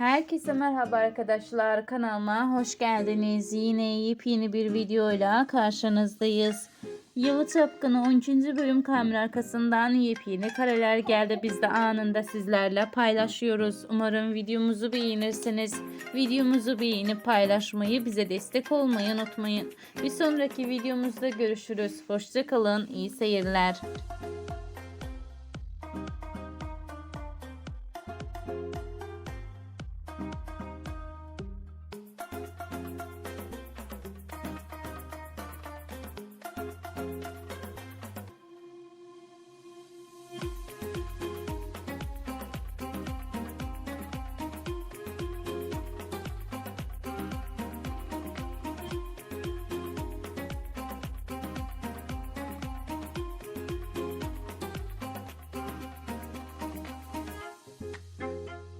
Herkese merhaba arkadaşlar. Kanalıma hoş geldiniz. Yine yepyeni bir videoyla karşınızdayız. Yalı Çapkını 13. bölüm kamera arkasından yepyeni kareler geldi. Biz de anında sizlerle paylaşıyoruz. Umarım videomuzu beğenirsiniz. Videomuzu beğenip paylaşmayı, bize destek olmayı unutmayın. Bir sonraki videomuzda görüşürüz. Hoşçakalın. iyi seyirler.